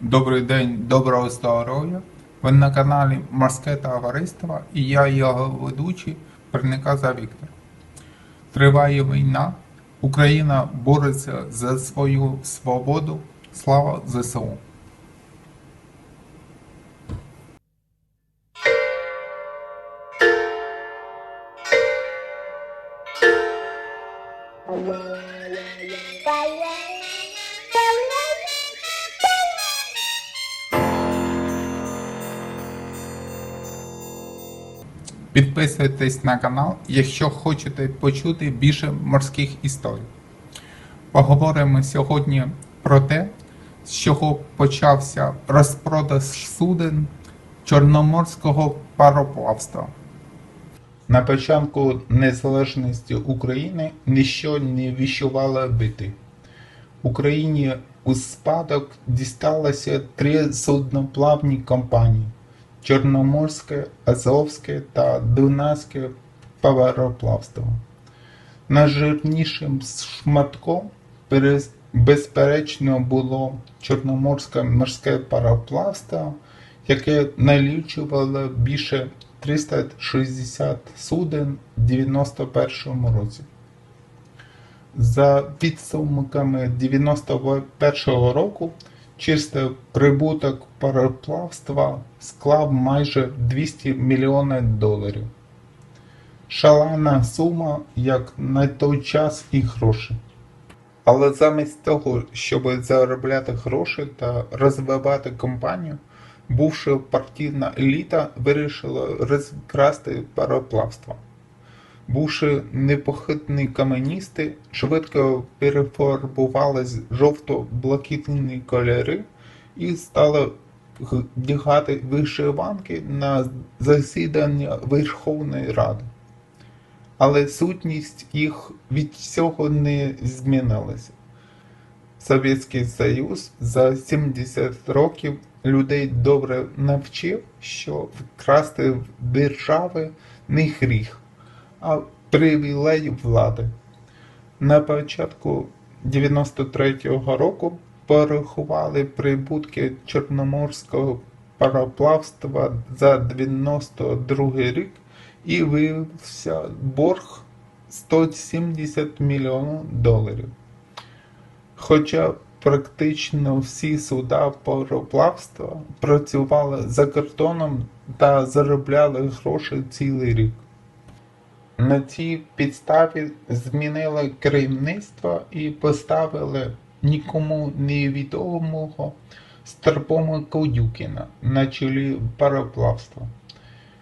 Добрий день, доброго здоров'я. Ви на каналі Морське Товариство і я його ведучий Перниказа Віктор. Триває війна. Україна бореться за свою свободу. Слава ЗСУ! Підписуйтесь на канал, якщо хочете почути більше морських історій. Поговоримо сьогодні про те, з чого почався розпродаж суден Чорноморського пароплавства. На початку незалежності України ніщо не віщувало бити. Україні у спадок дісталося три судноплавні компанії: Чорноморське, Азовське та Дунайське пароплавство. Найжирнішим шматком безперечно було Чорноморське морське пароплавство, яке налічувало більше 360 суден в 91 році. За підсумками 91 року чистий прибуток пароплавства склав майже 200 мільйонів доларів. Шалена сума, як на той час і гроші. Але замість того, щоб заробляти гроші та розвивати компанію, бувша партійна еліта вирішила розкрасти пароплавство. Бувши непохитні комуністи, швидко перефарбували жовто-блакитні кольори і стали вдягати вишиванки на засідання Верховної Ради. Але сутність їх від цього не змінилася. Совєтський Союз за 70 років людей добре навчив, що вкрасти в держави не гріх, а привілей влади. На початку 93-го року порахували прибутки Чорноморського пароплавства за 92 рік і виявився борг 170 мільйонів доларів. Хоча практично всі суда пароплавства працювали за кордоном та заробляли гроші цілий рік. На цій підставі змінили керівництво і поставили нікому невідомого Старпома Кодюкіна на чолі пароплавства.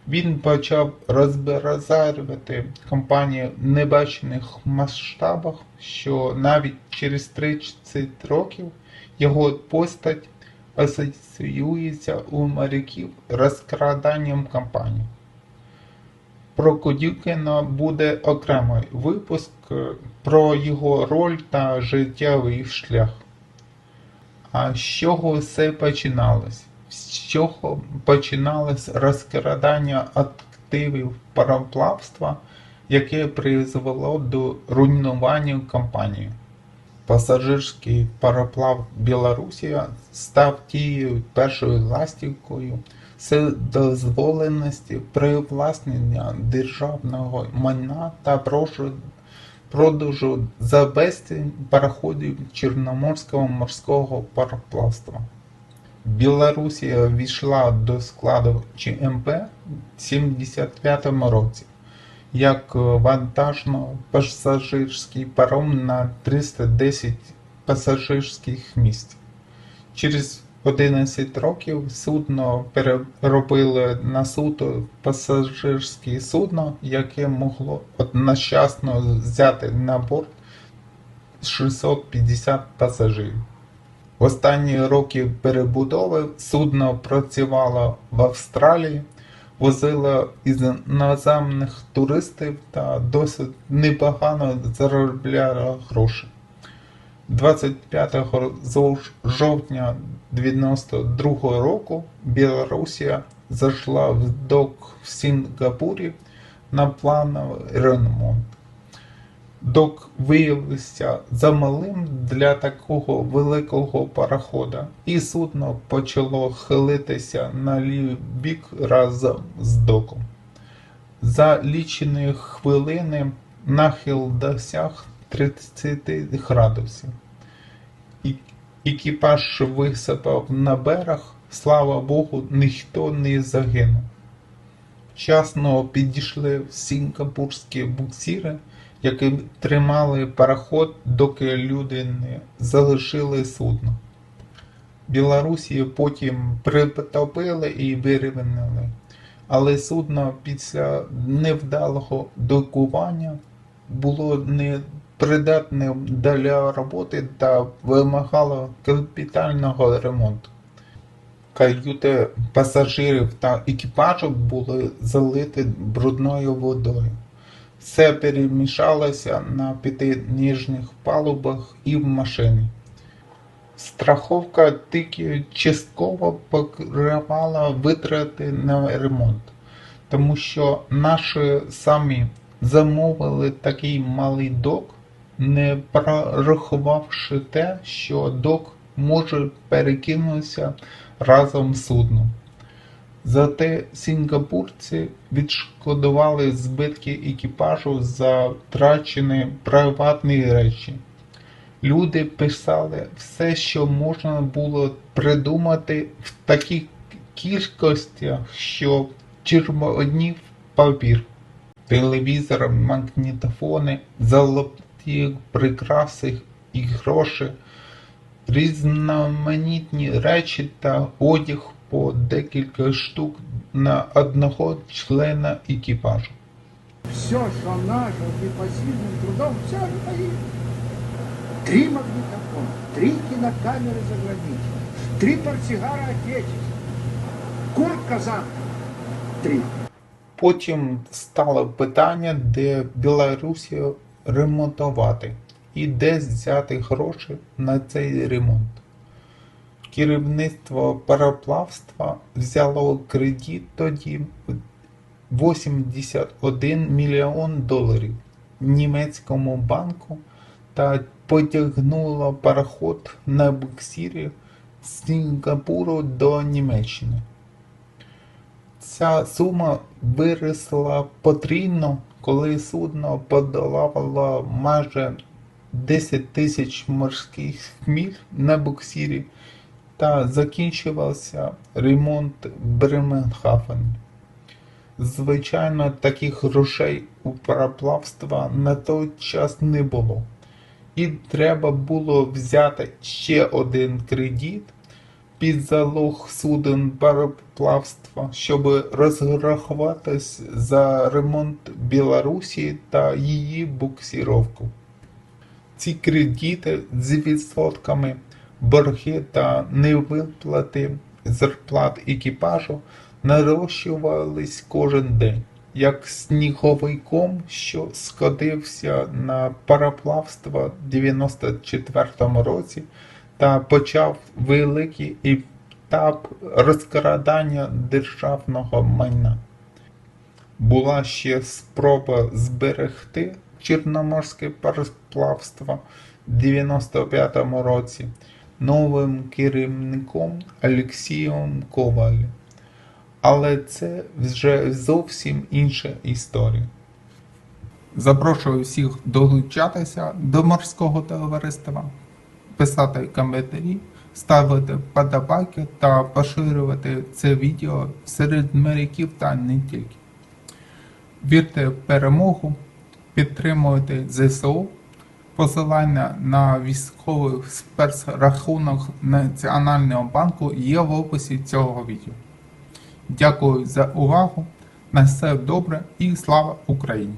Він почав розбазарювати компанію в небачених масштабах, що навіть через 30 років його постать асоціюється у моряків розкраданням компанії. Про Кодюкіна буде окремий випуск е, про його роль та життєвий шлях. А з чого все починалось? З чого починалось розкрадання активів пароплавства, яке призвело до руйнування компанії? Пасажирський пароплав Білорусія став тією першою ластівкою вседозволеності привласнення державного майна та продажу за безцінь пароходів Чорноморського морського пароплавства. Білорусія війшла до складу ЧМП в 75 році як вантажно-пасажирський паром на 310 пасажирських місць. Через 11 років судно переробили на суто пасажирське судно, яке могло одночасно взяти на борт 650 пасажирів. В останні роки перебудови судно працювало в Австралії, возило іноземних туристів та досить непогано заробляло гроші. 25 жовтня 92 року Білорусія зайшла в док в Сінгапурі на плановий ремонт. Док виявився замалим для такого великого парохода, і судно почало хилитися на лівий бік разом з доком. За лічені хвилини нахил досяг 30 градусів. Екіпаж висипав на берег, слава Богу, ніхто не загинув. Вчасно підійшли сінгапурські буксіри, які тримали пароход, доки люди не залишили судно. Білорусі потім притопили і вирівняли, але судно після невдалого докування було непридатним для роботи та вимагало капітального ремонту. Каюти пасажирів та екіпажу були залиті брудною водою. Все перемішалося на п'яти ніжних палубах і в машині. Страховка тільки частково покривала витрати на ремонт, тому що наші самі замовили такий малий док, не прорахувавши те, що док може перекинутися разом з судном. Зате сінгапурці відшкодували збитки екіпажу за втрачені приватні речі. Люди писали все, що можна було придумати в таких кількостях, що червонів папір. Телевізор, магнітофони, золоті прикраси і гроші, різноманітні речі та одяг по декілька штук на одного члена екіпажу. Все, что нажил непосильным трудом, все они погибли. Три магнитофона, три кинокамеры заградительные, три портсигара отечества, куртка замка, три. Потім стало питання, де Білорусі ремонтувати і де взяти гроші на цей ремонт. Керівництво пароплавства взяло кредит тоді 81 мільйон доларів німецькому банку та потягнуло пароход на буксирі з Сінгапуру до Німеччини. Ця сума виросла потрійно, коли судно подолало майже 10 тисяч морських миль на буксирі та закінчувався ремонт Бременхафен. Звичайно, таких грошей у пароплавства на той час не було. І треба було взяти ще один кредит під залог суден пароплавства, щоб розрахуватись за ремонт Білорусі та її буксировку. Ці кредити з відсотками, борги та невиплати зарплат екіпажу нарощувались кожен день, як сніговий ком, що скотився на пароплавство в 94-му році та почав великий етап розкрадання державного майна. Була ще спроба зберегти Чорноморське пароплавство в 95-му році новим керівником Олексієм Ковалем. Але це вже зовсім інша історія. Запрошую всіх долучатися до морського товариства, писати коментарі, ставити вподобайки та поширювати це відео серед моряків та не тільки. Вірте в перемогу, підтримуйте ЗСУ. Посилання на військовий спецрахунок Національного банку є в описі цього відео. Дякую за увагу. На все добре і слава Україні!